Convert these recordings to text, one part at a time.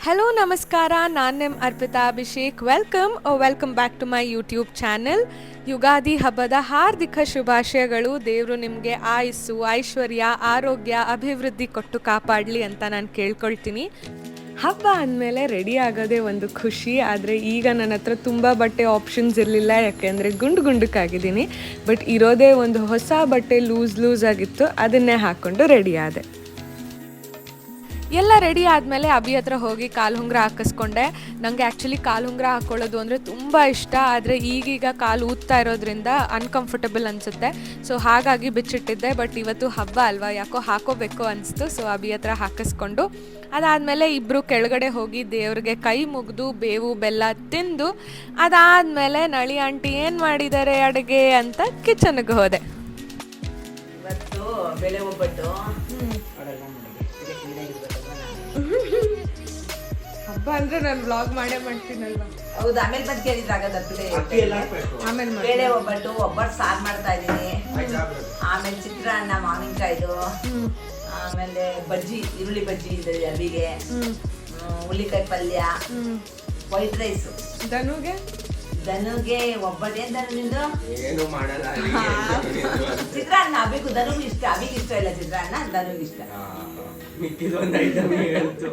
Hello ನಮಸ್ಕಾರ ನಾನು ನಿಮ್ಮ Arpita Abhishek welcome welcome back to my YouTube channel Ugadi ಹಬ್ಬದ ಹಾರ್ದಿಕ ಶುಭಾಶಯಗಳು ದೇವರು ನಿಮಗೆ ಆಯುಸ್ಸು ಐಶ್ವರ್ಯ ಆರೋಗ್ಯ ಅಭಿವೃದ್ಧಿ ಕೊಟ್ಟು ಕಾಪಾಡಲಿ ಅಂತ ನಾನು ಕೇಳ್ಕೊಳ್ತೀನಿ ಹಬ್ಬ ಅಂದಮೇಲೆ ರೆಡಿ ಆಗೋದೇ ಒಂದು ಖುಷಿ ಆದರೆ ಈಗ ನನ್ನ ಹತ್ರ ತುಂಬ ಬಟ್ಟೆ ಆಪ್ಷನ್ಸ್ ಇರಲಿಲ್ಲ ಯಾಕೆಂದರೆ ಗುಂಡು ಗುಂಡಕ್ಕಾಗಿದ್ದೀನಿ ಬಟ್ ಇರೋದೇ ಒಂದು ಹೊಸ ಬಟ್ಟೆ ಲೂಸ್ ಲೂಸ್ ಆಗಿತ್ತು ಅದನ್ನೇ ಹಾಕ್ಕೊಂಡು ರೆಡಿ ಆದೆ ಎಲ್ಲ ರೆಡಿ ಆದಮೇಲೆ ಅಭಿ ಹತ್ರ ಹೋಗಿ ಕಾಲು ಉಂಗುರ ಹಾಕಿಸ್ಕೊಂಡೆ. ನನಗೆ ಆ್ಯಕ್ಚುಲಿ ಕಾಲು ಉಂಗುರ ಹಾಕ್ಕೊಳ್ಳೋದು ಅಂದರೆ ತುಂಬ ಇಷ್ಟ ಆದರೆ ಈಗೀಗ ಕಾಲು ಊದ್ತಾ ಇರೋದ್ರಿಂದ ಅನ್ಕಂಫರ್ಟಬಲ್ ಅನಿಸುತ್ತೆ. ಸೊ ಹಾಗಾಗಿ ಬಿಚ್ಚಿಟ್ಟಿದ್ದೆ ಬಟ್ ಇವತ್ತು ಹಬ್ಬ ಅಲ್ವಾ ಯಾಕೋ ಹಾಕೋಬೇಕು ಅನಿಸ್ತು ಸೊ ಅಭಿ ಹತ್ರ ಹಾಕಿಸ್ಕೊಂಡು. ಅದಾದಮೇಲೆ ಇಬ್ಬರು ಕೆಳಗಡೆ ಹೋಗಿ ದೇವ್ರಿಗೆ ಕೈ ಮುಗಿದು ಬೇವು ಬೆಲ್ಲ ತಿಂದು ಅದಾದಮೇಲೆ ನಳಿ ಆಂಟಿ ಏನು ಮಾಡಿದ್ದಾರೆ ಅಡುಗೆ ಅಂತ ಕಿಚನ್ಗೆ ಹೋದೆ. ಇವತ್ತು ಬೆಳೆ ಒಬ್ಬಟ್ಟು. ಹಬ್ಬ ಅಂದರೆ ನಾನು ಬ್ಲಾಗ್ ಮಾಡೇ ಮಾಡ್ತೀನಲ್ವಾ? ಹೌದು ಆಮೇಲೆ ಬಂದು ಕೇಳಿದ್ರೆ ಆಗೋದು ಆಮೇಲೆ ಬೇಳೆ ಒಬ್ಬಟ್ಟು ಒಬ್ಬಟ್ಟು ಸಾರು ಮಾಡ್ತಾ ಇದ್ದೀನಿ. ಆಮೇಲೆ? ಚಿತ್ರಾನ್ನ ಮಾವಿನಕಾಯ್ದು. ಆಮೇಲೆ ಬಜ್ಜಿ ಈರುಳ್ಳಿ ಬಜ್ಜಿ ಇದೆ ಅಲ್ಲಿಗೆ. ಹುಳ್ಳಿಕಾಯಿ ಪಲ್ಯ. ವೈಟ್ ರೈಸ್ ದನುಗೆ ದನುಗೆ ಒಬ್ಬಟ್ಟು. ಏನ್ ಧನು ನಿಂದು? ಏನು ಮಾಡಲ್ಲ ಚಿತ್ರಾನ್ನ ಅಬಿಗೂ ಧನುಗೂ ಇಷ್ಟ. ಅಬಿಗೆ ಇಷ್ಟ ಇಲ್ಲ ಚಿತ್ರಾನ್ನ ಧನುಗೆ ಇಷ್ಟ. ಮಿಕ್ಕಿದ ಒಂದು ಐಟಮ್ ಹೇಳ್ತು.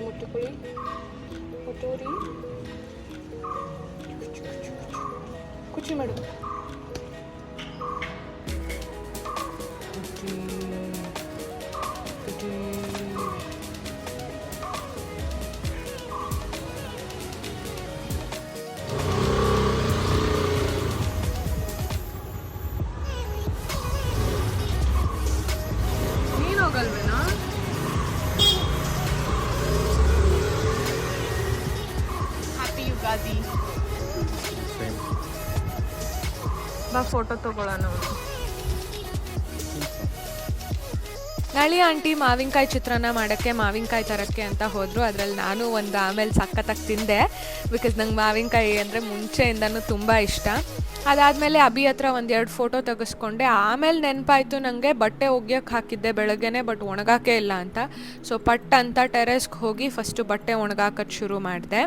持ってこおこっちまで。ಯುಗಾದಿ. ಬಾ ಫೋಟೋ ತಗೊಳ್ಳೋಣ. ನಳಿ ಆಂಟಿ ಮಾವಿನಕಾಯಿ ಚಿತ್ರಾನ್ನ ಮಾಡೋಕ್ಕೆ ಮಾವಿನಕಾಯಿ ತರೋಕ್ಕೆ ಅಂತ ಹೋದರು. ಅದರಲ್ಲಿ ನಾನು ಒಂದು ಆಮೇಲೆ ಸಖತ್ತಾಗಿ ತಿಂದೆ. ಬಿಕಾಸ್ ನಂಗೆ ಮಾವಿನಕಾಯಿ ಅಂದರೆ ಮುಂಚೆಯಿಂದನೂ ತುಂಬ ಇಷ್ಟ. ಅದಾದಮೇಲೆ ಅಭಿ ಹತ್ರ ಒಂದೆರಡು ಫೋಟೋ ತೆಗೆಸ್ಕೊಂಡೆ. ಆಮೇಲೆ ನೆನಪಾಯಿತು ನನಗೆ ಬಟ್ಟೆ ಒಗ್ಯೋಕ್ಕೆ ಹಾಕಿದ್ದೆ ಬೆಳಗ್ಗೆನೆ ಬಟ್ ಒಣಗಾಕೆ ಇಲ್ಲ ಅಂತ. ಸೊ ಪಟ್ ಅಂತ ಟೆರೆಸ್ಗೆ ಹೋಗಿ ಫಸ್ಟು ಬಟ್ಟೆ ಒಣಗಾಕೋದು ಶುರು ಮಾಡಿದೆ.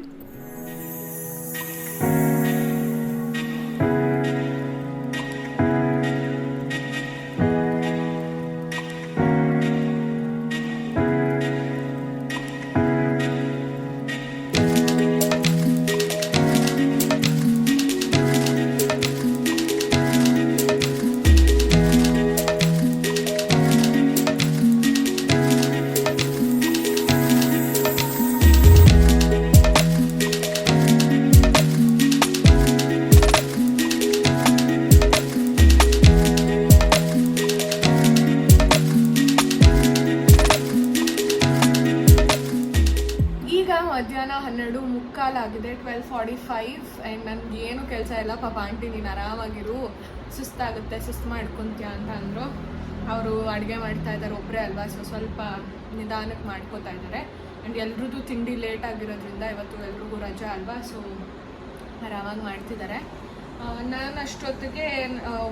ಮುಕ್ಕಾಲಾಗಿದೆ ಟ್ವೆಲ್ ಫಾರ್ಟಿ ಫೈವ್ ಆ್ಯಂಡ್ ನನಗೆ ಏನು ಕೆಲಸ ಇಲ್ಲ, ಪಾಪ ಆಂಟಿ ನೀನು ಆರಾಮಾಗಿರು, ಸುಸ್ತಾಗುತ್ತೆ, ಸುಸ್ತು ಮಾಡ್ಕೊತೀಯ ಅಂತ ಅಂದರು. ಅವರು ಅಡುಗೆ ಮಾಡ್ತಾ ಇದ್ದಾರೆ ಒಬ್ಬರೇ ಅಲ್ವಾ ಸೊ ಸ್ವಲ್ಪ ನಿಧಾನಕ್ಕೆ ಮಾಡ್ಕೋತಾ ಇದ್ದಾರೆ ಆ್ಯಂಡ್ ಎಲ್ರದ್ದು ತಿಂಡಿ ಲೇಟ್ ಆಗಿರೋದ್ರಿಂದ ಇವತ್ತು ಎಲ್ರಿಗೂ ರಜಾ ಅಲ್ವಾ ಸೊ ಆರಾಮಾಗಿ ಮಾಡ್ತಿದ್ದಾರೆ ನಾನು ಅಷ್ಟೊತ್ತಿಗೆ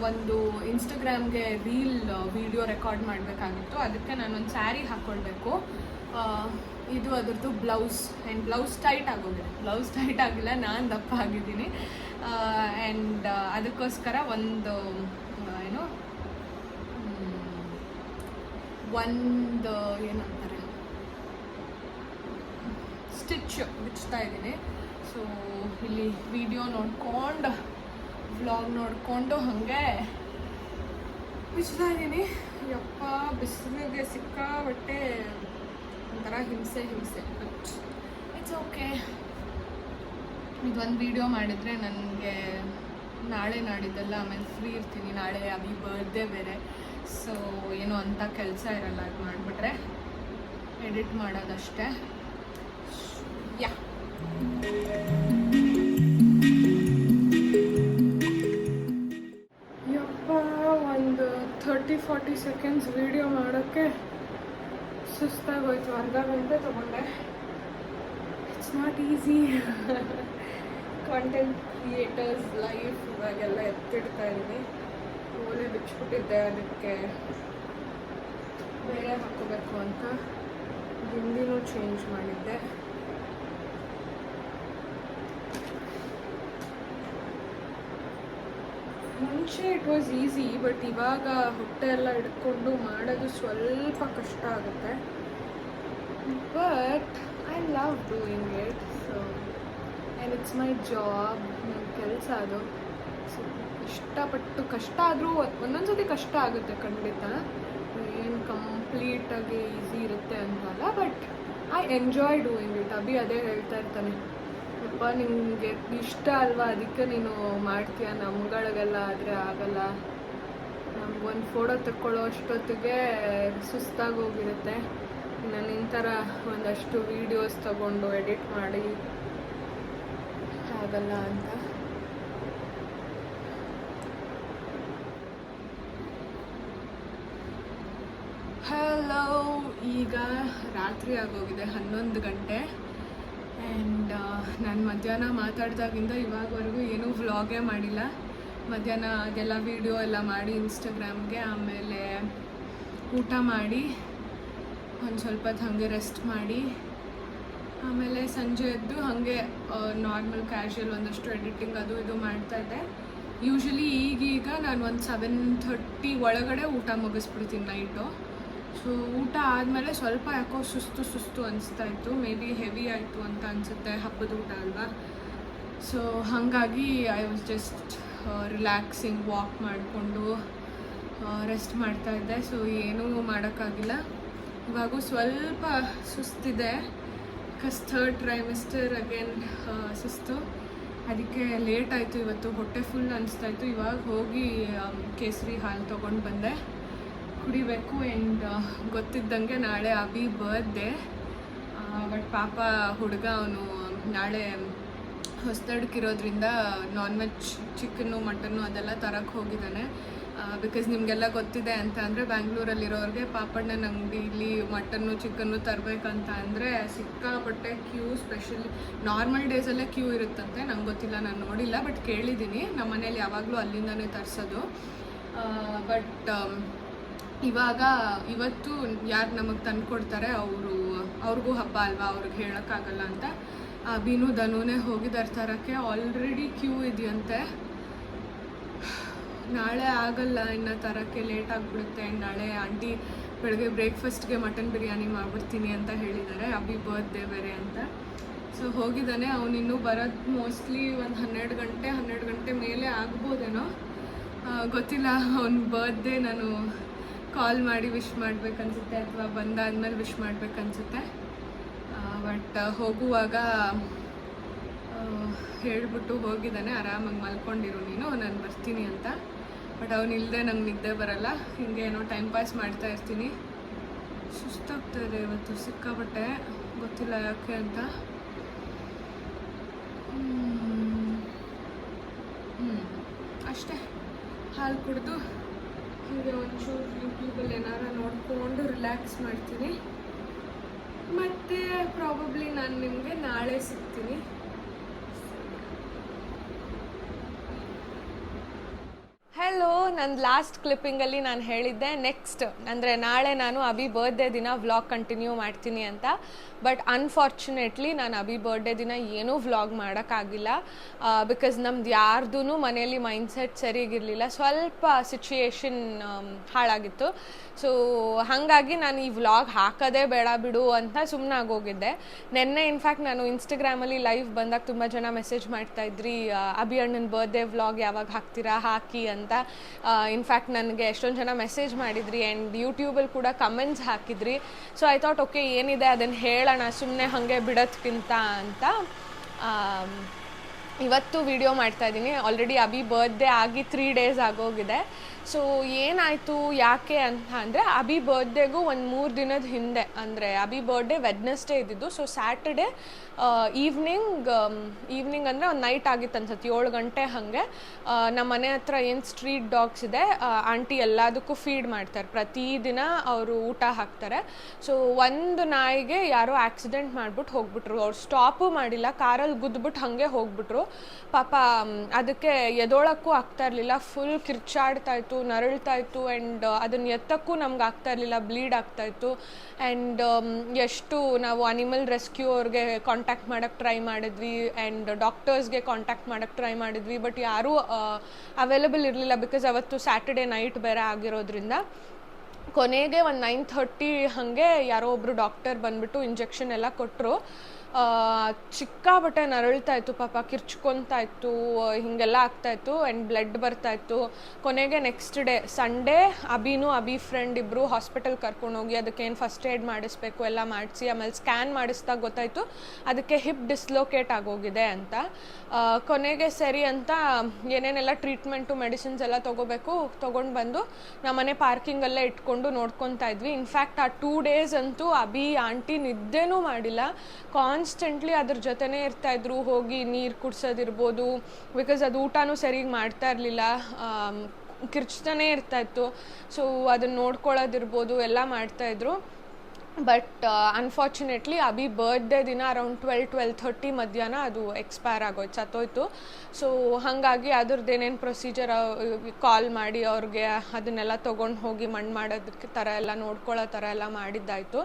ಒಂದು ಇನ್ಸ್ಟಾಗ್ರಾಮ್ಗೆ ರೀಲ್ ವಿಡಿಯೋ ರೆಕಾರ್ಡ್ ಮಾಡಬೇಕಾಗಿತ್ತು. ಅದಕ್ಕೆ ನಾನೊಂದು ಸ್ಯಾರಿ ಹಾಕ್ಕೊಳ್ಬೇಕು ಇದು ಅದರದ್ದು ಬ್ಲೌಸ್ ಆ್ಯಂಡ್ ಬ್ಲೌಸ್ ಟೈಟ್ ಆಗೋಗಿದೆ. ಬ್ಲೌಸ್ ಟೈಟ್ ಆಗಿಲ್ಲ, ನಾನು ದಪ್ಪ ಆಗಿದ್ದೀನಿ. ಆ್ಯಂಡ್ ಅದಕ್ಕೋಸ್ಕರ ಒಂದು ಏನು ಒಂದು ಏನಂತಾರೆ ಸ್ಟಿಚ್ ಬಿಚ್ತಾ ಇದ್ದೀನಿ. ಸೊ ಇಲ್ಲಿ ವಿಡಿಯೋ ನೋಡ್ಕೊಂಡು ವ್ಲಾಗ್ ನೋಡಿಕೊಂಡು ಹಾಗೆ ಇದ್ದೀನಿ ಯಪ್ಪ, ಬಿಸಿಲಿಗೆ ಸಿಕ್ಕಾಬಟ್ಟೆ ಒಂಥರ ಹಿಂಸೆ ಹಿಂಸೆ ಬಟ್ ಇಟ್ಸ್ ಓಕೆ ಇದೊಂದು ವಿಡಿಯೋ ಮಾಡಿದರೆ ನನಗೆ ನಾಳೆ ನಾಡಿದ್ದೆಲ್ಲ ಆಮೇಲೆ ಫ್ರೀ ಇರ್ತೀನಿ. ನಾಳೆ ಅಭಿ ಬರ್ಡೇ ಬೇರೆ. ಸೊ ಏನು ಅಂಥ ಕೆಲಸ ಇರಲ್ಲ, ಅದು ಮಾಡಿಬಿಟ್ರೆ ಎಡಿಟ್ ಮಾಡೋದಷ್ಟೇ. ಯಾ ಸೆಕೆಂಡ್ಸ್ ವಿಡಿಯೋ ಮಾಡೋಕ್ಕೆ ಸುಸ್ತಾಗೋಯ್ತು. ಅರ್ಧ ಗಂಟೆ ತೊಗೊಂಡೆ. It's not easy content creators life ಇವಾಗೆಲ್ಲ ಎತ್ತಿಡ್ತಾ ಇದ್ದೀನಿ ಓಲೆ ಬಿಚ್ಚಿಬಿಟ್ಟಿದ್ದೆ ಅದಕ್ಕೆ. ಬೇರೆ ಹಾಕೋಬೇಕು ಅಂತ. ಚೇಂಜ್ ಮಾಡಿದ್ದೆ. ಮುಂಚೆ ಇಟ್ ವಾಸ್ ಈಸಿ ಬಟ್ ಇವಾಗ ಹೊಟ್ಟೆ ಎಲ್ಲ ಹಿಡ್ಕೊಂಡು ಮಾಡೋದು ಸ್ವಲ್ಪ ಕಷ್ಟ ಆಗುತ್ತೆ. But I love doing it so and it's my job ನನ್ನ ಕೆಲಸ ಅದು. ಸೊ ಇಷ್ಟಪಟ್ಟು ಕಷ್ಟ ಆದರೂ ಒಂದೊಂದ್ಸತಿ ಕಷ್ಟ ಆಗುತ್ತೆ ಖಂಡಿತ. ಏನು ಕಂಪ್ಲೀಟಾಗಿ ಈಸಿ ಇರುತ್ತೆ ಅಂತಲ್ಲ but I enjoy doing it Abhi ಅದೇ ಹೇಳ್ತಾ ಇರ್ತಾನೆ. ಅಪ್ಪ ನಿಮಗೆ ಇಷ್ಟ ಅಲ್ವಾ? ಅದಕ್ಕೆ ನೀನು ಮಾಡ್ತೀಯ? ನಮ್ಗಳಿಗೆಲ್ಲ ಆದರೆ ಆಗಲ್ಲ. ನಮ್ಗೊಂದು ಫೋಟೋ ತಕ್ಕೊಳ್ಳೋ ಅಷ್ಟೊತ್ತಿಗೆ ಸುಸ್ತಾಗಿ ಹೋಗಿರುತ್ತೆ ನಾನು ಥರ ಒಂದಷ್ಟು ವೀಡಿಯೋಸ್ ತಗೊಂಡು ಎಡಿಟ್ ಮಾಡಿ ಆಗಲ್ಲ ಅಂತ. ಹಲೋ ಈಗ ರಾತ್ರಿ ಆಗೋಗಿದೆ ಹನ್ನೊಂದು ಗಂಟೆ. ಆ್ಯಂಡ್ ನಾನು ಮಧ್ಯಾಹ್ನ ಮಾತಾಡಿದಾಗಿಂದ ಇವಾಗವರೆಗೂ ಏನೂ ವ್ಲಾಗೇ ಮಾಡಿಲ್ಲ. ಮಧ್ಯಾಹ್ನ ಅದೆಲ್ಲ ವೀಡಿಯೋ ಎಲ್ಲ ಮಾಡಿ ಇನ್ಸ್ಟಾಗ್ರಾಮ್ಗೆ ಆಮೇಲೆ ಊಟ ಮಾಡಿ, ಒಂದು ಸ್ವಲ್ಪ ಹಾಗೆ ರೆಸ್ಟ್ ಮಾಡಿ. ಆಮೇಲೆ ಸಂಜೆ ಎದ್ದು ಹಾಗೆ ನಾರ್ಮಲ್ ಕ್ಯಾಶುಯಲ್ ಒಂದಷ್ಟು ಎಡಿಟಿಂಗ್ ಅದು ಇದು ಮಾಡ್ತಾ ಇದ್ದೆ. ಯೂಶಲಿ ಈಗೀಗ ನಾನು ಒಂದು ಸೆವೆನ್ ಥರ್ಟಿ ಒಳಗಡೆ ಊಟ ಮುಗಿಸ್ಬಿಡ್ತೀನಿ ನೈಟು ಸೊ ಊಟ ಆದಮೇಲೆ ಸ್ವಲ್ಪ ಯಾಕೋ ಸುಸ್ತು ಸುಸ್ತು ಅನಿಸ್ತಾ ಇತ್ತು. ಮೇ ಬಿ ಹೆವಿ ಆಯಿತು ಅಂತ ಅನಿಸುತ್ತೆ, ಹಬ್ಬದ ಊಟ ಅಲ್ವಾ? ಸೊ ಹಾಗಾಗಿ I was just relaxing walk ಮಾಡಿಕೊಂಡು ರೆಸ್ಟ್ ಮಾಡ್ತಾ ಇದ್ದೆ. ಸೊ ಏನೂ ಮಾಡೋಕ್ಕಾಗಿಲ್ಲ. ಇವಾಗೂ ಸ್ವಲ್ಪ ಸುಸ್ತಿದೆ. ಬಿಕಾಸ್ ಥರ್ಡ್ ಟ್ರೈಮಿಸ್ಟರ್ ಅಗೇನ್ ಸುಸ್ತು. ಅದಕ್ಕೆ ಲೇಟ್ ಆಯಿತು ಇವತ್ತು. ಹೊಟ್ಟೆ ಫುಲ್ ಅನಿಸ್ತಾ ಇತ್ತು. ಇವಾಗ ಹೋಗಿ ಕೇಸರಿ ಹಾಲು ತೊಗೊಂಡು ಬಂದೆ. ಕುಡಿಬೇಕು ಆ್ಯಂಡ್ ಗೊತ್ತಿದ್ದಂಗೆ ನಾಳೆ ಅಭಿ ಬರ್ತ್ಡೇ ಬಟ್ ಪಾಪ ಹುಡುಗ ಅವನು ನಾಳೆ ಹೊಸದಡ್ಕಿರೋದ್ರಿಂದ ನಾನ್ ವೆಜ್ ಚಿಕನ್ನು ಮಟನ್ನು ಅದೆಲ್ಲ ತರಕ್ಕೆ ಹೋಗಿದ್ದಾನೆ ಬಿಕಾಸ್ ನಿಮಗೆಲ್ಲ ಗೊತ್ತಿದೆ ಅಂತ ಅಂದರೆ ಬ್ಯಾಂಗ್ಳೂರಲ್ಲಿರೋರಿಗೆ ಪಾಪಣ್ಣನ ಇಲ್ಲಿ ಮಟನ್ನು ಚಿಕನ್ನು ತರಬೇಕಂತ ಅಂದರೆ ಸಿಕ್ಕಾಪಟ್ಟೆ ಕ್ಯೂ ಸ್ಪೆಷಲಿ ನಾರ್ಮಲ್ ಡೇಸಲ್ಲೇ ಕ್ಯೂ ಇರುತ್ತಂತೆ. ನಂಗೆ ಗೊತ್ತಿಲ್ಲ, ನಾನು ನೋಡಿಲ್ಲ ಬಟ್ ಕೇಳಿದ್ದೀನಿ ನಮ್ಮ ಮನೇಲಿ ಯಾವಾಗಲೂ ಅಲ್ಲಿಂದನೇ ತರಿಸೋದು. ಬಟ್ ಇವಾಗ ಇವತ್ತು ಯಾರು ನಮಗೆ ತಂದು ಕೊಡ್ತಾರೆ ಅವರು, ಅವ್ರಿಗೂ ಹಬ್ಬ ಅಲ್ವಾ? ಅವ್ರಿಗೆ ಹೇಳೋಕ್ಕಾಗಲ್ಲ ಅಂತ. ಅಭಿನೂ ಧನುನೇ ಹೋಗಿದ್ದಾರೆ ತರೋಕ್ಕೆ ಆಲ್ರೆಡಿ ಕ್ಯೂ ಇದೆಯಂತೆ. ನಾಳೆ ಆಗಲ್ಲ, ಇನ್ನು ತರೋಕ್ಕೆ ಲೇಟ್ ಆಗಿಬಿಡುತ್ತೆ. ನಾಳೆ ಆಂಟಿ ಬೆಳಗ್ಗೆ ಬ್ರೇಕ್ಫಾಸ್ಟ್ಗೆ ಮಟನ್ ಬಿರಿಯಾನಿ ಮಾಡ್ಬಿಡ್ತೀನಿ ಅಂತ ಹೇಳಿದ್ದಾರೆ. ಅಭಿ ಬರ್ತ್ಡೇ ಬೇರೆ ಅಂತ. ಸೊ ಹೋಗಿದ್ದಾನೆ. ಅವನಿನ್ನೂ ಬರೋದು ಮೋಸ್ಟ್ಲಿ ಒಂದು ಹನ್ನೆರಡು ಗಂಟೆ ಹನ್ನೆರಡು ಗಂಟೆ ಮೇಲೆ ಆಗ್ಬೋದೇನೋ? ಗೊತ್ತಿಲ್ಲ. ಅವ್ನ ಬರ್ತ್ಡೇ ನಾನು ಕಾಲ್ ಮಾಡಿ ವಿಶ್ ಮಾಡ್ಬೇಕನ್ಸುತ್ತೆ ಅಥವಾ ಬಂದಾದ್ಮೇಲೆ ವಿಶ್ ಮಾಡ್ಬೇಕನ್ಸುತ್ತೆ. ಬಟ್ ಹೋಗುವಾಗ ಹೇಳಿಬಿಟ್ಟು ಹೋಗಿದ್ದಾನೆ. ಆರಾಮಾಗಿ ಮಲ್ಕೊಂಡಿರು ನೀನು, ನಾನು ಬರ್ತೀನಿ ಅಂತ. ಬಟ್ ಅವನು ಇಲ್ಲದೆ ನಂಗೆ ನಿದ್ದೆ ಬರಲ್ಲ. ಹಿಂಗೆ ಏನೋ ಟೈಮ್ ಪಾಸ್ ಮಾಡ್ತಾ ಇರ್ತೀನಿ. ಸುಸ್ತಾಗ್ತಾ ಇದೆ ಇವತ್ತು, ಸಿಕ್ಕಾಪಟ್ಟೆ. ಗೊತ್ತಿಲ್ಲ ಯಾಕೆ ಅಂತ. ಹ್ಞೂ ಅಷ್ಟೇ. ಹಾಲು ಕುಡಿದು ಹೀಗೆ ಒಂಚೂರು ಯೂಟ್ಯೂಬಲ್ಲಿ ಏನಾರ ನೋಡಿಕೊಂಡು ರಿಲ್ಯಾಕ್ಸ್ ಮಾಡ್ತೀನಿ. ಮತ್ತು ಪ್ರಾಬಬ್ಲಿ ನಾನು ನಿಮಗೆ ನಾಳೆ ಸಿಗ್ತೀನಿ. ಹಲೋ ನನ್ನ ಲಾಸ್ಟ್ ಕ್ಲಿಪ್ಪಿಂಗಲ್ಲಿ ನಾನು ಹೇಳಿದ್ದೆ ನೆಕ್ಸ್ಟ್ ಅಂದರೆ ನಾಳೆ ನಾನು ಅಭಿ ಬರ್ಡೇ ದಿನ ವ್ಲಾಗ್ ಕಂಟಿನ್ಯೂ ಮಾಡ್ತೀನಿ ಅಂತ. ಬಟ್ ಅನ್ಫಾರ್ಚುನೇಟ್ಲಿ ನಾನು ಅಭಿ ಬರ್ಡೇ ದಿನ ಏನೂ ವ್ಲಾಗ್ ಮಾಡೋಕ್ಕಾಗಿಲ್ಲ. ಬಿಕಾಸ್ ನಮ್ದು ಯಾರ್ದೂ ಮನೆಯಲ್ಲಿ ಮೈಂಡ್ಸೆಟ್ ಸರಿಗಿರಲಿಲ್ಲ. ಸ್ವಲ್ಪ ಸಿಚುಯೇಷನ್ ಹಾಳಾಗಿತ್ತು. ಸೊ ಹಾಗಾಗಿ ನಾನು ಈ ವ್ಲಾಗ್ ಹಾಕೋದೇ ಬೇಡ ಬಿಡು ಅಂತ ಸುಮ್ಮನೆ ಆಗೋಗಿದ್ದೆ ನಿನ್ನೆ ಇನ್ಫ್ಯಾಕ್ಟ್ ನಾನು ಇನ್ಸ್ಟಾಗ್ರಾಮಲ್ಲಿ ಲೈವ್ ಬಂದಾಗ ತುಂಬ ಜನ ಮೆಸೇಜ್ ಮಾಡ್ತಾಯಿದ್ರಿ ಅಭಿ ಅಣ್ಣನ ಬರ್ಡೇ ವ್ಲಾಗ್ ಯಾವಾಗ ಹಾಕ್ತೀರಾ? ಹಾಕಿ ಅಂತ. ಇನ್ಫ್ಯಾಕ್ಟ್ ನನಗೆ ಎಷ್ಟೊಂದು ಜನ ಮೆಸೇಜ್ ಮಾಡಿದ್ರಿ ಆ್ಯಂಡ್ ಯೂಟ್ಯೂಬಲ್ಲಿ ಕೂಡ ಕಮೆಂಟ್ಸ್ ಹಾಕಿದ್ರಿ. ಸೊ ಐ ಥಾಟ್ ಓಕೆ ಏನಿದೆ ಅದನ್ನು ಹೇಳೋಣ ಸುಮ್ಮನೆ ಹಾಗೆ ಬಿಡೋದ್ಕಿಂತ ಅಂತ. ಇವತ್ತು ವಿಡಿಯೋ ಮಾಡ್ತಾ ಇದ್ದೀನಿ. ಆಲ್ರೆಡಿ ಅಭಿ ಬರ್ತ್ಡೇ ಆಗಿ ತ್ರೀ ಡೇಸ್ ಆಗೋಗಿದೆ. ಸೊ ಏನಾಯಿತು, ಯಾಕೆ ಅಂತ ಅಂದರೆ, ಅಭಿ ಬರ್ತ್ಡೇಗೂ ಒಂದು ಮೂರು ದಿನದ ಹಿಂದೆ, ಅಂದರೆ ಅಭಿ ಬರ್ಡೇ ವೆಡ್ನೆಸ್ಡೇ ಇದ್ದಿದ್ದು. ಸೊ ಸ್ಯಾಟರ್ಡೇ ಈವ್ನಿಂಗ್ ಈವ್ನಿಂಗ್ ಅಂದರೆ ಒಂದು ನೈಟ್ ಆಗಿತ್ತು ಅನ್ಸುತ್ತೆ, ಏಳು ಗಂಟೆ ಹಾಗೆ. ನಮ್ಮ ಮನೆ ಹತ್ರ ಏನು ಸ್ಟ್ರೀಟ್ ಡಾಗ್ಸ್ ಇದೆ ಆಂಟಿ ಎಲ್ಲದಕ್ಕೂ ಫೀಡ್ ಮಾಡ್ತಾರೆ. ಪ್ರತಿದಿನ ಅವರು ಊಟ ಹಾಕ್ತಾರೆ. ಸೊ ಒಂದು ನಾಯಿಗೆ ಯಾರೋ ಆಕ್ಸಿಡೆಂಟ್ ಮಾಡ್ಬಿಟ್ಟು ಹೋಗ್ಬಿಟ್ರು. ಅವ್ರು ಸ್ಟಾಪು ಮಾಡಿಲ್ಲ, ಕಾರಲ್ಲಿ ಗುದ್ದುಬಿಟ್ಟು ಹಾಗೆ ಹೋಗ್ಬಿಟ್ರು. ಪಾಪ ಅದಕ್ಕೆ ಎದೋಳಕ್ಕೂ ಆಗ್ತಾ ಇರಲಿಲ್ಲ. ಫುಲ್ ಕಿರ್ಚಾಡ್ತಾ ಇತ್ತು, ನರಳ್ತಾ ಇತ್ತು ಆ್ಯಂಡ್ ಅದನ್ನು ಎತ್ತಕ್ಕೂ ನಮ್ಗೆ ಆಗ್ತಾ ಇರಲಿಲ್ಲ ಬ್ಲೀಡ್ ಆಗ್ತಾ ಇತ್ತು. ಆ್ಯಂಡ್ ಎಷ್ಟು ನಾವು ಅನಿಮಲ್ ರೆಸ್ಕ್ಯೂ ಅವ್ರಿಗೆ ಕಾಂಟ್ಯಾಕ್ಟ್ ಮಾಡೋಕ್ಕೆ ಟ್ರೈ ಮಾಡಿದ್ವಿ ಆ್ಯಂಡ್ ಡಾಕ್ಟರ್ಸ್ಗೆ ಕಾಂಟ್ಯಾಕ್ಟ್ ಮಾಡೋಕ್ಕೆ ಟ್ರೈ ಮಾಡಿದ್ವಿ ಬಟ್ ಯಾರೂ ಅವೈಲಬಲ್ ಇರಲಿಲ್ಲ ಬಿಕಾಸ್ ಅವತ್ತು ಸ್ಯಾಟರ್ಡೆ ನೈಟ್ ಬೇರೆ ಆಗಿರೋದ್ರಿಂದ. ಕೊನೆಗೆ ಒಂದು ನೈನ್ ಥರ್ಟಿ ಹಾಗೆ ಯಾರೋ ಒಬ್ಬರು ಡಾಕ್ಟರ್ ಬಂದ್ಬಿಟ್ಟು ಇಂಜೆಕ್ಷನ್ ಎಲ್ಲ ಕೊಟ್ಟರು ಸಿಕ್ಕಾಪಟ್ಟೆ ನರಳ್ತಾ ಇತ್ತು ಪಾಪ, ಕಿರ್ಚ್ಕೊತಾ ಇತ್ತು ಹೀಗೆಲ್ಲ ಆಗ್ತಾ ಇತ್ತು. ಆ್ಯಂಡ್ ಬ್ಲಡ್ ಬರ್ತಾ ಇತ್ತು. ಕೊನೆಗೆ ನೆಕ್ಸ್ಟ್ ಡೇ ಸಂಡೇ ಅಬಿನು ಅಬಿ ಫ್ರೆಂಡ್ ಇಬ್ಬರು ಹಾಸ್ಪಿಟಲ್ ಕರ್ಕೊಂಡೋಗಿ ಅದಕ್ಕೇನು ಫಸ್ಟ್ ಏಡ್ ಮಾಡಿಸ್ಬೇಕು ಎಲ್ಲ ಮಾಡಿಸಿ, ಆಮೇಲೆ ಸ್ಕ್ಯಾನ್ ಮಾಡಿಸ್ದಾಗ ಗೊತ್ತಾಯಿತು ಅದಕ್ಕೆ ಹಿಪ್ ಡಿಸ್ಲೋಕೇಟ್ ಆಗೋಗಿದೆ ಅಂತ. ಕೊನೆಗೆ ಸರಿ ಅಂತ ಏನೇನೆಲ್ಲ ಟ್ರೀಟ್ಮೆಂಟು ಮೆಡಿಸಿನ್ಸ್ ಎಲ್ಲ ತೊಗೋಬೇಕು ತೊಗೊಂಡು ಬಂದು ನಮ್ಮನೆ ಪಾರ್ಕಿಂಗಲ್ಲೇ ಇಟ್ಕೊಂಡು ನೋಡ್ಕೊತಾ ಇದ್ವಿ. ಇನ್ಫ್ಯಾಕ್ಟ್ ಆ ಟೂ ಡೇಸ್ ಅಂತೂ ಅಬಿ ಆಂಟಿ ನಿದ್ದೆನೂ ಮಾಡಿಲ್ಲ. ಕಾನ್ಸ್ಟೆಂಟ್ಲಿ ಅದ್ರ ಜೊತೆನೇ ಇರ್ತಾ ಇದ್ರು, ಹೋಗಿ ನೀರು ಕುಡ್ಸೋದಿರ್ಬೋದು ಬಿಕಾಸ್ ಅದು ಊಟನೂ ಸರಿಗೆ ಮಾಡ್ತಾ ಇರಲಿಲ್ಲ ಕಿರ್ಚ್ತಾನೆ ಇರ್ತಾ ಇತ್ತು. ಸೊ ಅದನ್ನ ನೋಡ್ಕೊಳ್ಳೋದಿರ್ಬೋದು, ಎಲ್ಲ ಮಾಡ್ತಾಯಿದ್ರು ಬಟ್ ಅನ್ಫಾರ್ಚುನೇಟ್ಲಿ ಅಬಿ ಬರ್ತ್ಡೇ ದಿನ ಅರೌಂಡ್ ಟ್ವೆಲ್ ಟ್ವೆಲ್ ಥರ್ಟಿ ಮಧ್ಯಾಹ್ನ ಅದು ಎಕ್ಸ್ಪೈರ್ ಆಗೋಯ್ತು, ಸತ್ತೋಯ್ತು. ಸೊ ಹಾಗಾಗಿ ಅದ್ರದ್ದು ಏನೇನು ಪ್ರೊಸೀಜರ್ ಕಾಲ್ ಮಾಡಿ ಅವ್ರಿಗೆ ಅದನ್ನೆಲ್ಲ ತೊಗೊಂಡು ಹೋಗಿ ಮಣ್ಣು ಮಾಡೋದಕ್ಕೆ ಥರ ಎಲ್ಲ ನೋಡ್ಕೊಳ್ಳೋ ಥರ ಎಲ್ಲ ಮಾಡಿದ್ದಾಯಿತು.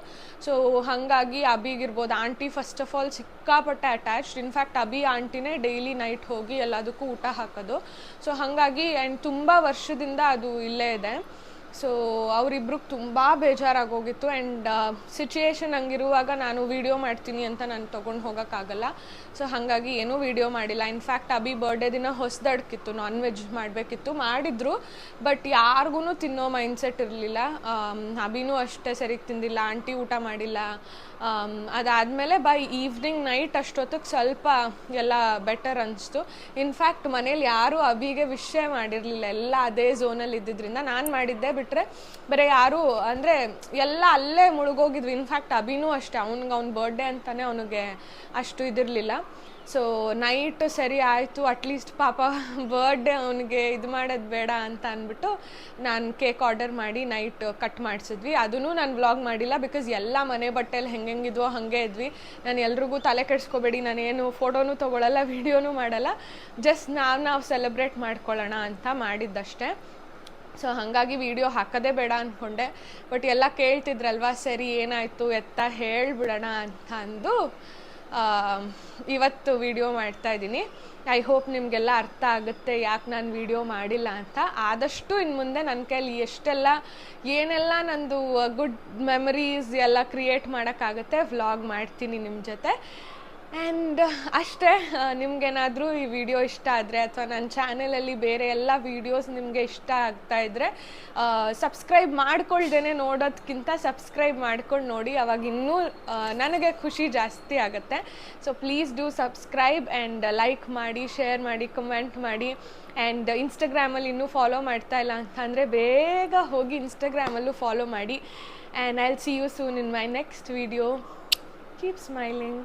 ಸೊ ಹಾಗಾಗಿ ಅಭಿಗಿರ್ಬೋದು. ಆಂಟಿ ಫಸ್ಟ್ ಆಫ್ ಆಲ್ ಸಿಕ್ಕಾಪಟ್ಟೆ ಅಟ್ಯಾಚ್ಡ್ ಇನ್ಫ್ಯಾಕ್ಟ್ ಅಬಿ ಆಂಟಿನೇ ಡೈಲಿ ನೈಟ್ ಹೋಗಿ ಎಲ್ಲದಕ್ಕೂ ಊಟ ಹಾಕೋದು. ಸೊ ಹಾಗಾಗಿ ಆ್ಯಂಡ್ ತುಂಬ ವರ್ಷದಿಂದ ಅದು ಇಲ್ಲೇ ಇದೆ. ಸೊ ಅವರಿಬ್ರಿಗೆ ತುಂಬ ಬೇಜಾರಾಗೋಗಿತ್ತು ಆ್ಯಂಡ್ ಸಿಚುಯೇಷನ್ ಹಂಗಿರುವಾಗ ನಾನು ವೀಡಿಯೋ ಮಾಡ್ತೀನಿ ಅಂತ ನಾನು ತೊಗೊಂಡು ಹೋಗೋಕ್ಕಾಗಲ್ಲ. ಸೊ ಹಾಗಾಗಿ ಏನೂ ವೀಡಿಯೋ ಮಾಡಿಲ್ಲ. ಇನ್ಫ್ಯಾಕ್ಟ್ ಅಭಿ ಬರ್ಡೇ ದಿನ ಹೊಸ್ದಡ್ಕಿತ್ತು ನಾನ್ ವೆಜ್ ಮಾಡಬೇಕಿತ್ತು, ಮಾಡಿದ್ರು ಬಟ್ ಯಾರಿಗೂ ತಿನ್ನೋ ಮೈಂಡ್ಸೆಟ್ ಇರಲಿಲ್ಲ. ಅಭಿನೂ ಅಷ್ಟೇ ಸರಿಗೆ ತಿಂದಿಲ್ಲ, ಆಂಟಿ ಊಟ ಮಾಡಿಲ್ಲ. ಅದಾದಮೇಲೆ ಬೈ ಈವ್ನಿಂಗ್ ನೈಟ್ ಅಷ್ಟೊತ್ತಿಗೆ ಸ್ವಲ್ಪ ಎಲ್ಲ ಬೆಟರ್ ಅನಿಸ್ತು. ಇನ್ಫ್ಯಾಕ್ಟ್ ಮನೇಲಿ ಯಾರೂ ಅಭಿಗೆ ವಿಷಯ ಮಾಡಿರಲಿಲ್ಲ. ಎಲ್ಲ ಅದೇ ಝೋನಲ್ಲಿ ಇದ್ದಿದ್ದರಿಂದ ನಾನು ಮಾಡಿದ್ದೆ ಬಿಟ್ಟರೆ ಬೇರೆ ಯಾರು, ಅಂದರೆ ಎಲ್ಲ ಅಲ್ಲೇ ಮುಳುಗೋಗಿದ್ವಿ. ಇನ್ಫ್ಯಾಕ್ಟ್ ಅಭಿನೂ ಅಷ್ಟೇ. ಅವ್ನಿಗೆ ಅವ್ನ ಬರ್ಡೇ ಅಂತಲೇ ಅವನಿಗೆ ಅಷ್ಟು ಇದಿರಲಿಲ್ಲ. ಸೊ ನೈಟ್ ಸರಿ ಆಯಿತು. ಅಟ್ಲೀಸ್ಟ್ ಪಾಪ ಬರ್ಡೇ ಅವನಿಗೆ ಇದು ಮಾಡೋದು ಬೇಡ ಅಂತ ಅಂದ್ಬಿಟ್ಟು ನಾನು ಕೇಕ್ ಆರ್ಡರ್ ಮಾಡಿ ನೈಟ್ ಕಟ್ ಮಾಡಿಸಿದ್ವಿ. ಅದನ್ನು ನಾನು ವ್ಲಾಗ್ ಮಾಡಿಲ್ಲ ಬಿಕಾಸ್ ಎಲ್ಲ ಮನೆ ಬಟ್ಟೆಲಿ ಹೆಂಗೆಂಗಿದ್ವೋ ಹಾಗೆ ಇದ್ವಿ. ನಾನು ಎಲ್ರಿಗೂ ತಲೆ ಕೆಡಿಸ್ಕೋಬೇಡಿ. ನಾನೇನು ಫೋಟೋನು ತೊಗೊಳಲ್ಲ, ವಿಡಿಯೋನೂ ಮಾಡಲ್ಲ. ಜಸ್ಟ್ ನಾವು ನಾವು ಸೆಲೆಬ್ರೇಟ್ ಮಾಡ್ಕೊಳ್ಳೋಣ ಅಂತ ಮಾಡಿದ್ದಷ್ಟೇ. ಸೊ ಹಾಗಾಗಿ ವಿಡಿಯೋ ಹಾಕೋದೇ ಬೇಡ ಅಂದ್ಕೊಂಡೆ ಬಟ್ ಎಲ್ಲ ಕೇಳ್ತಿದ್ರಲ್ವಾ, ಸರಿ, ಏನಾಯಿತು ಎತ್ತ ಹೇಳ್ಬಿಡೋಣ ಅಂತ ಅಂದು ಇವತ್ತು ವಿಡಿಯೋ ಮಾಡ್ತಾ ಇದ್ದೀನಿ. ಐ ಹೋಪ್ ನಿಮಗೆಲ್ಲ ಅರ್ಥ ಆಗುತ್ತೆ, ಯಾಕೆ ನಾನು ವಿಡಿಯೋ ಮಾಡಿಲ್ಲ ಅಂತ. ಆದಷ್ಟು ಇನ್ನು ಮುಂದೆ ನನ್ನ ಕೈಲಿ ಎಷ್ಟೆಲ್ಲ, ಏನೆಲ್ಲ ನಂದು ಗುಡ್ ಮೆಮರೀಸ್ ಎಲ್ಲ ಕ್ರಿಯೇಟ್ ಮಾಡೋಕ್ಕಾಗುತ್ತೆ ವ್ಲಾಗ್ ಮಾಡ್ತೀನಿ ನಿಮ್ಮ ಜೊತೆ. ಆ್ಯಂಡ್ ಅಷ್ಟೇ ನಿಮ್ಗೇನಾದರೂ ಈ ವಿಡಿಯೋ ಇಷ್ಟ ಆದರೆ ಅಥವಾ ನನ್ನ ಚಾನಲಲ್ಲಿ ಬೇರೆ ಎಲ್ಲ ವೀಡಿಯೋಸ್ ನಿಮಗೆ ಇಷ್ಟ ಆಗ್ತಾ ಇದ್ದರೆ ಸಬ್ಸ್ಕ್ರೈಬ್ ಮಾಡ್ಕೊಳ್ದೇ ನೋಡೋದಕ್ಕಿಂತ ಸಬ್ಸ್ಕ್ರೈಬ್ ಮಾಡ್ಕೊಂಡು ನೋಡಿ. ಅವಾಗ ಇನ್ನೂ ನನಗೆ ಖುಷಿ ಜಾಸ್ತಿ ಆಗುತ್ತೆ. So please do subscribe and like ಮಾಡಿ ಶೇರ್ ಮಾಡಿ ಕಮೆಂಟ್ ಮಾಡಿ. ಆ್ಯಂಡ್ ಇನ್ಸ್ಟಾಗ್ರಾಮಲ್ಲಿ ಇನ್ನೂ ಫಾಲೋ ಮಾಡ್ತಾ ಇಲ್ಲ ಅಂತಂದರೆ ಬೇಗ ಹೋಗಿ ಇನ್ಸ್ಟಾಗ್ರಾಮಲ್ಲೂ ಫಾಲೋ ಮಾಡಿ. And I see you soon in my next video keep smiling